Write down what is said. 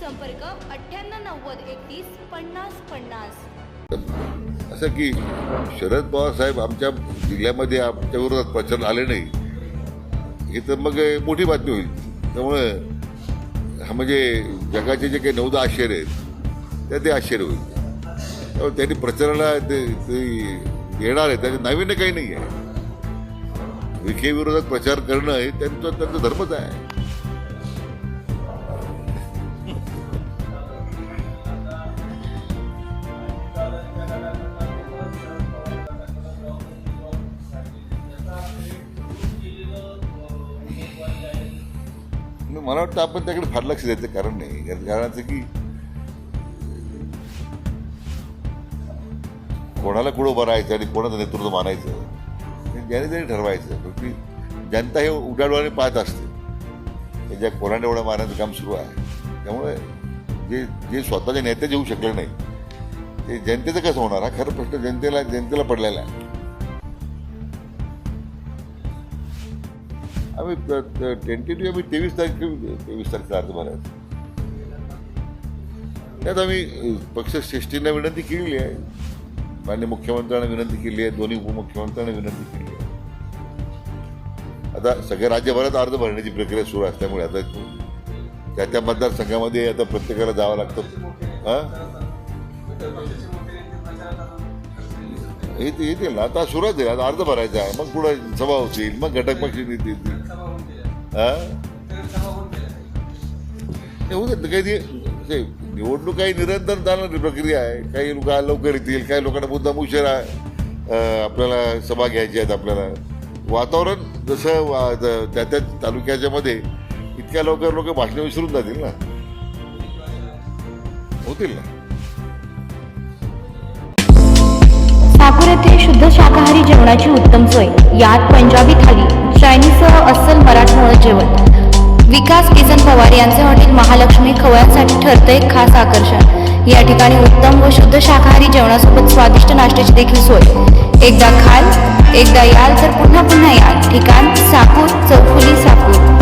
संपर्क अठ्ठ्याण्णव नव्वद एकतीस पन्नास पन्नास. असं की शरद पवार साहेब आमच्या जिल्ह्यामध्ये आमच्या विरोधात प्रचार आले नाही. हे तर मग मोठी बातमी होईल. त्यामुळं हा म्हणजे जगाचे जे काही नवदा आश्चर्य आहेत त्या ते आश्चर्य होईल. त्यामुळे त्यांनी प्रचाराला ते ते येणार आहे त्याचे नाविन्य काही नाही आहे. विखे विरोधात प्रचार करणं हे त्यांचा त्यांचा धर्मच आहे. तर मला वाटतं आपण त्याकडे फार लक्ष द्यायचं कारण नाही. कारण की कोणाला कुठं उभं राहायचं आणि कोणाचं नेतृत्व मानायचं हे ज्याने त्याने ठरवायचं. शेवटी जनता हे उडाडवाने पाहत असते. त्याच्या कोणाने एवढं मारण्याचं काम सुरू आहे. त्यामुळे जे जे स्वतःच्या नेते येऊ शकले नाही ते जनतेचं कसं होणार? हा खरं प्रश्न जनतेला जनतेला पडलेला आहे. आम्ही टेंटेटिव्ह आम्ही तेवीस तारखे तेवीस तारखेचा अर्ज भरायचा. त्यात आम्ही पक्षश्रेष्ठींना विनंती केलेली आहे. मान्य मुख्यमंत्र्यांना विनंती केली आहे. दोन्ही उपमुख्यमंत्र्यांना विनंती केली आहे. आता सगळ्या राज्यभरात अर्ज भरण्याची प्रक्रिया सुरू असल्यामुळे आता त्या त्या मतदारसंघामध्ये आता प्रत्येकाला जावं लागतं. हां? येते येतील ना आता सुरुवात आहे आता अर्ज भरायचा आहे. मग पुढं सभा होतील. मग घटक पक्ष येतील. हा? नाही, होऊ देत. ना, काही ते निवडणूक काही निरंतर चालणारी प्रक्रिया आहे. काही लोक लवकर येतील. काही लोकांना मुद्दाम उशिरा आपल्याला सभा घ्यायची आहेत आपल्याला. वातावरण जसं त्या त्या तालुक्याच्या मध्ये इतक्या लवकर लोक भाषण विसरून जातील ना? होतील ना. येथे शुद्ध शाकाहारी जेवणाची उत्तम सोय. यात पंजाबी थाली चायनीजसह अस्सल मराठमोळ जेवण. विकास किसन पवार यांचे हॉटेल महालक्ष्मी खवळ्यांसाठी ठरतं एक खास आकर्षण. या ठिकाणी उत्तम व शुद्ध शाकाहारी जेवणासोबत स्वादिष्ट नाश्त्याची देखील सोय. एकदा खाल एकदा याल तर पुन्हा पुन्हा याल. ठिकाण साकूर चौफुली साकूर